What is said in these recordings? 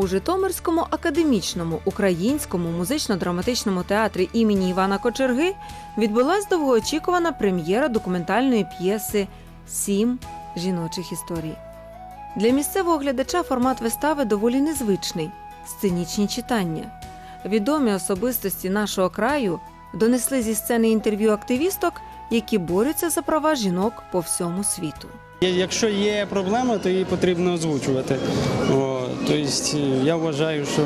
У Житомирському академічному українському музично-драматичному театрі імені Івана Кочерги відбулась довгоочікувана прем'єра документальної п'єси Сім жіночих історій. Для місцевого глядача формат вистави доволі незвичний сценічні читання. Відомі особистості нашого краю донесли зі сцени інтерв'ю активісток, які борються за права жінок по всьому світу. Якщо є проблема, то її потрібно озвучувати. О, тобто я вважаю, що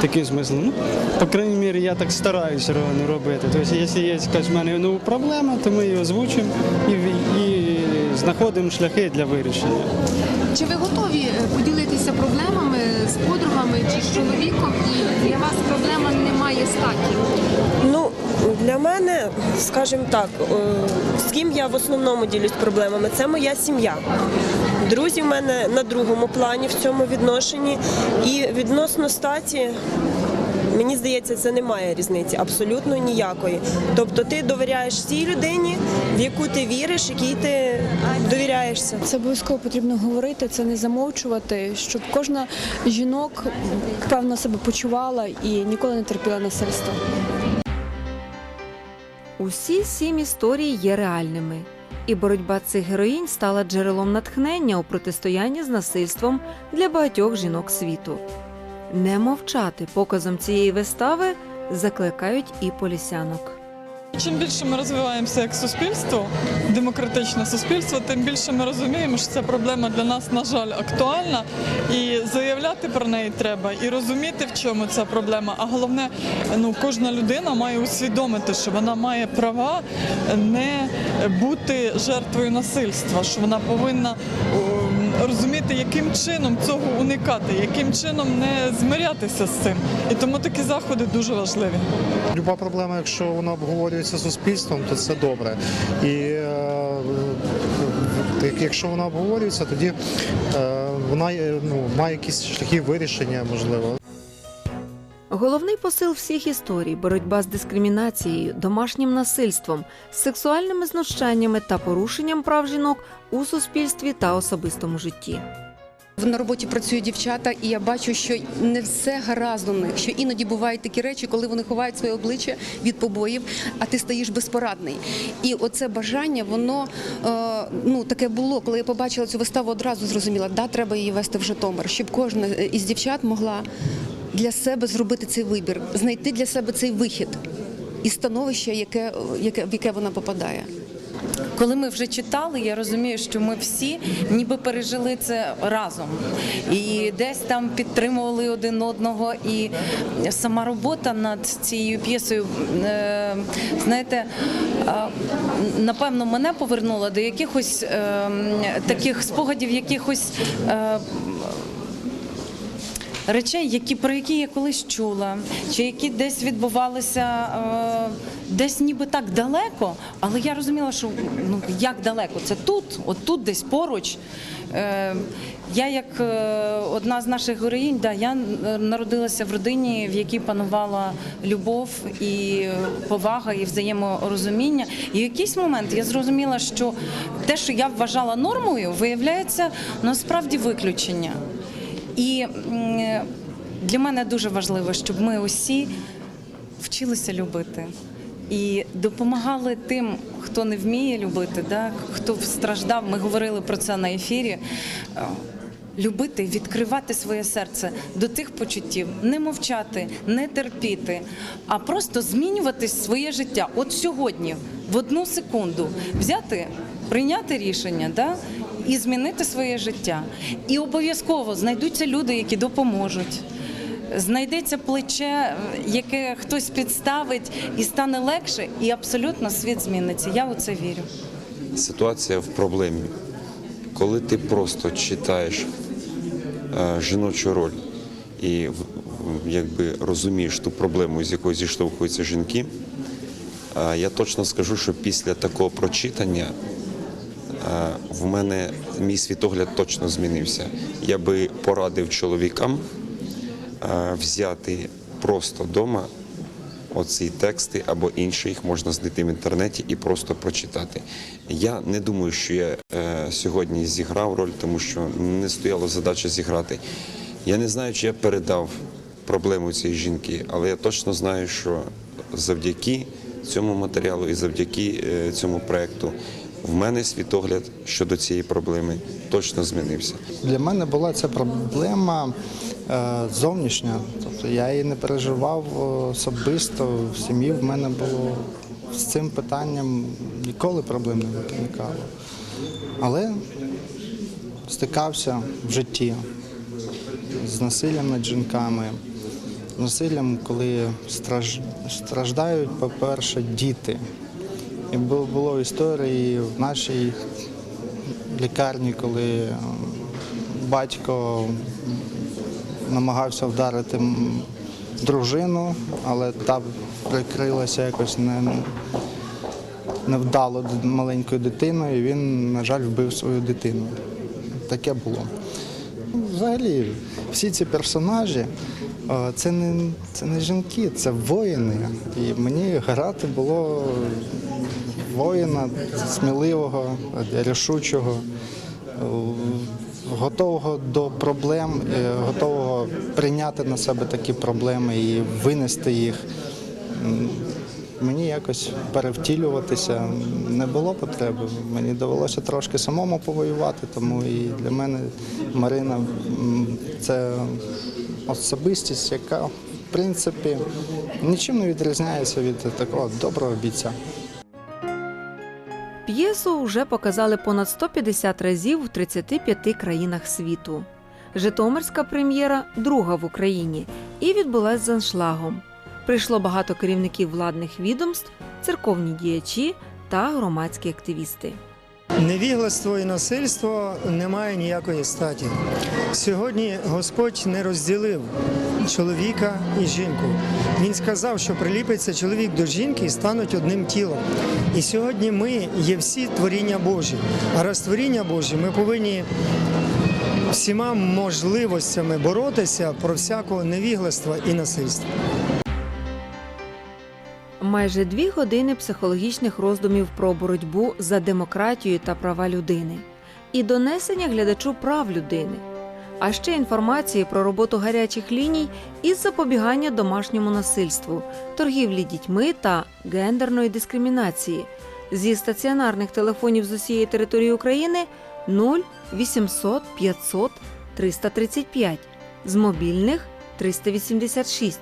такий смисл. Ну, по крайній мірі, я так стараюся робити. Тобто, якщо є якась в мене ну, проблема, то ми її озвучимо і, і знаходимо шляхи для вирішення. Чи ви готові е, поділитися проблемами з подругами чи з чоловіком? І для вас проблема не має статі? Для мене, скажімо так, е, з ким я в основному ділюсь проблемами, це моя сім'я. Друзі в мене на другому плані в цьому відношенні. І відносно статі, мені здається, це немає різниці, абсолютно ніякої. Тобто ти довіряєш цій людині, в яку ти віриш, якій ти довіряєшся. Це обов'язково потрібно говорити, це не замовчувати, щоб кожна жінок певно себе почувала і ніколи не терпіла насильства. Усі сім історій є реальними, і боротьба цих героїнь стала джерелом натхнення у протистоянні з насильством для багатьох жінок світу. Не мовчати показом цієї вистави закликають і полісянок. Чим більше ми розвиваємося як суспільство, демократичне суспільство, тим більше ми розуміємо, що ця проблема для нас, на жаль, актуальна, і заявляти про неї треба, і розуміти, в чому ця проблема. А головне, ну кожна людина має усвідомити, що вона має права не бути жертвою насильства, що вона повинна розуміти, яким чином цього уникати, яким чином не змирятися з цим. І тому такі заходи дуже важливі. Люба проблема, якщо вона обговорюється суспільством, то це добре. І е, якщо вона обговорюється, тоді е, вона ну, має якісь шляхи вирішення, можливо. Головний посил всіх історій боротьба з дискримінацією, домашнім насильством, сексуальними знущаннями та порушенням прав жінок у суспільстві та особистому житті. На роботі працюють дівчата, і я бачу, що не все гаразд у них. Що іноді бувають такі речі, коли вони ховають своє обличчя від побоїв, а ти стаєш безпорадний. І оце бажання, воно е, ну таке було. Коли я побачила цю виставу, одразу зрозуміла, да, треба її вести в Житомир, щоб кожна із дівчат могла для себе зробити цей вибір, знайти для себе цей вихід із становища, яке, яке в яке вона попадає. Коли ми вже читали, я розумію, що ми всі ніби пережили це разом і десь там підтримували один одного. І сама робота над цією п'єсою, е, знаєте, е, напевно, мене повернула до якихось е, таких спогадів, якихось. Речей, які про які я колись чула, чи які десь відбувалися е, десь ніби так далеко, але я розуміла, що ну як далеко, це тут, от тут десь поруч. Е, я, як е, одна з наших героїнь, да, я народилася в родині, в якій панувала любов і повага, і взаєморозуміння. І в якийсь момент я зрозуміла, що те, що я вважала нормою, виявляється насправді виключення. І для мене дуже важливо, щоб ми усі вчилися любити і допомагали тим, хто не вміє любити, да, хто страждав. Ми говорили про це на ефірі. Е, Любити, відкривати своє серце до тих почуттів, не мовчати, не терпіти, а просто змінювати своє життя. От сьогодні, в одну секунду, взяти, прийняти рішення, да, і змінити своє життя. І обов'язково знайдуться люди, які допоможуть. Знайдеться плече, яке хтось підставить, і стане легше, і абсолютно світ зміниться. Я у це вірю. Ситуація в проблемі. Коли ти просто читаєш е, жіночу роль і якби розумієш ту проблему, з якою зіштовхуються жінки, е, я точно скажу, що після такого прочитання в мене мій світогляд точно змінився. Я би порадив чоловікам взяти просто вдома оці тексти або інші їх можна знайти в інтернеті і просто прочитати. Я не думаю, що я е, сьогодні зіграв роль, тому що не стояла задача зіграти. Я не знаю, чи я передав проблему цієї жінки, але я точно знаю, що завдяки цьому матеріалу і завдяки е, цьому проекту в мене світогляд щодо цієї проблеми точно змінився. Для мене була ця проблема е, зовнішня. Тобто я її не переживав е, особисто. В сім'ї в мене було з цим питанням ніколи проблем не виникало. Але стикався в житті з насиллям над жінками, насиллям, коли страждають, по-перше, діти. І бу- було історії в нашій лікарні, коли батько намагався вдарити дружину, але та прикрилася якось не, невдало маленькою дитиною, і він, на жаль, вбив свою дитину. Таке було. Взагалі, всі ці персонажі це не, це не жінки, це воїни. І мені грати було воїна сміливого, рішучого, готового до проблем, е, готового прийняти на себе такі проблеми і винести їх. Мені якось перевтілюватися не було потреби. Мені довелося трошки самому повоювати, тому і для мене Марина це особистість, яка в принципі нічим не відрізняється від такого доброго бійця. П'єсу вже показали понад 150 разів у 35 країнах світу. Житомирська прем'єра друга в Україні і відбулась з аншлагом. Прийшло багато керівників владних відомств, церковні діячі та громадські активісти. Невігластво і насильство не має ніякої статі. Сьогодні Господь не розділив чоловіка і жінку. Він сказав, що приліпиться чоловік до жінки і стануть одним тілом. І сьогодні ми є всі творіння Божі. А раз творіння Божі, ми повинні всіма можливостями боротися про всякого невігластва і насильства. Майже дві години психологічних роздумів про боротьбу за демократію та права людини і донесення глядачу прав людини, а ще інформації про роботу гарячих ліній із запобігання домашньому насильству, торгівлі дітьми та гендерної дискримінації. Зі стаціонарних телефонів з усієї території України 0 800 500 335, з мобільних 386.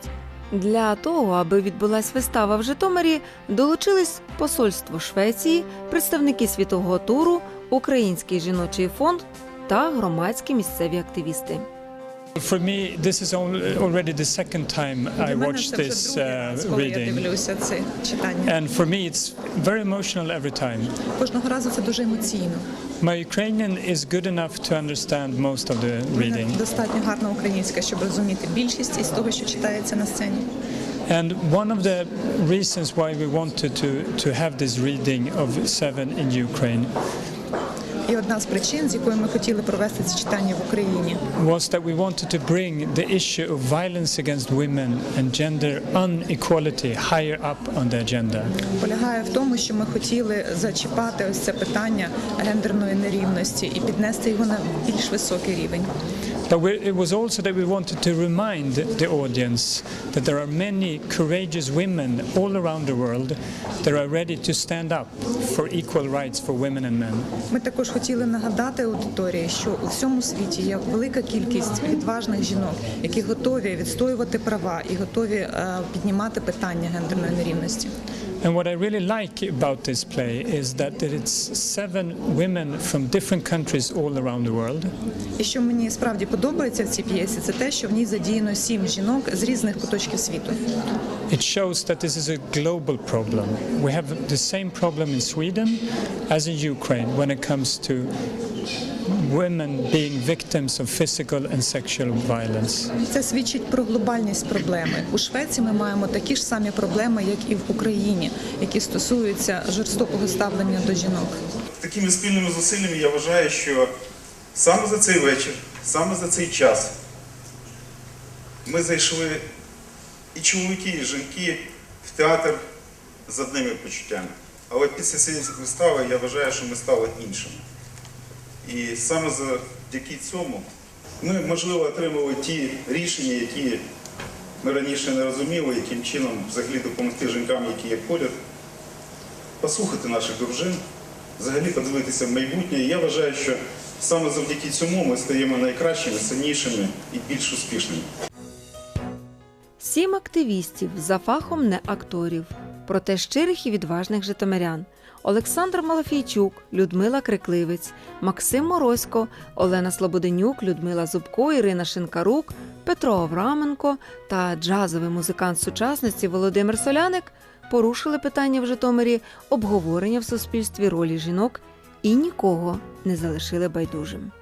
Для того, аби відбулась вистава в Житомирі, долучились посольство Швеції, представники світового туру, Український жіночий фонд та громадські місцеві активісти. For me, this is al- already the second time I Для мене watched це вже this другий uh, раз, коли я reading. дивлюся це читання. And for me, it's very emotional every time. Кожного разу це дуже емоційно. My Ukrainian is good enough to understand most of the У мене reading. достатньо гарна українська, щоб розуміти більшість із того, що читається на сцені. And one of the reasons why we wanted to, to have this reading of Seven in Ukraine І одна з причин, з якої ми хотіли провести це читання в Україні, was that we wanted to bring the issue of violence against women and gender inequality higher up on the agenda. полягає в тому, що ми хотіли зачіпати ось це питання гендерної нерівності і піднести його на більш високий рівень. But it was also that we wanted to remind the audience that there are many courageous women all around the world that are ready to stand up for equal rights for women and men. Ми також хотіли нагадати аудиторії, що у всьому світі є велика кількість відважних жінок, які готові відстоювати права і готові е, піднімати питання гендерної нерівності. And what I really like about this play is that it's seven women from different countries all around the world. І що мені справді подобається в цій п'єсі, це те, що в ній задіяно сім жінок з різних куточків світу. It shows that this is a global problem. We have the same problem in Sweden as in Ukraine when it comes to women being victims of physical and sexual violence. Це свідчить про глобальність проблеми. У Швеції ми маємо такі ж самі проблеми, як і в Україні, які стосуються жорстокого ставлення до жінок. Такими спільними зусиллями я вважаю, що саме за цей вечір, саме за цей час ми зайшли і чоловіки, і жінки в театр з одними почуттями. Але після цієї вистави я вважаю, що ми стали іншими. І саме завдяки цьому ми, можливо, отримали ті рішення, які ми раніше не розуміли, яким чином взагалі допомогти жінкам, які є поряд, послухати наших дружин, взагалі подивитися в майбутнє. І я вважаю, що саме завдяки цьому ми стаємо найкращими, сильнішими і більш успішними. Сім активістів за фахом не акторів, проте щирих і відважних житомирян. Олександр Малафійчук, Людмила Крикливець, Максим Морозько, Олена Слободенюк, Людмила Зубко, Ірина Шинкарук, Петро Авраменко та джазовий музикант сучасності Володимир Соляник порушили питання в Житомирі обговорення в суспільстві ролі жінок і нікого не залишили байдужим.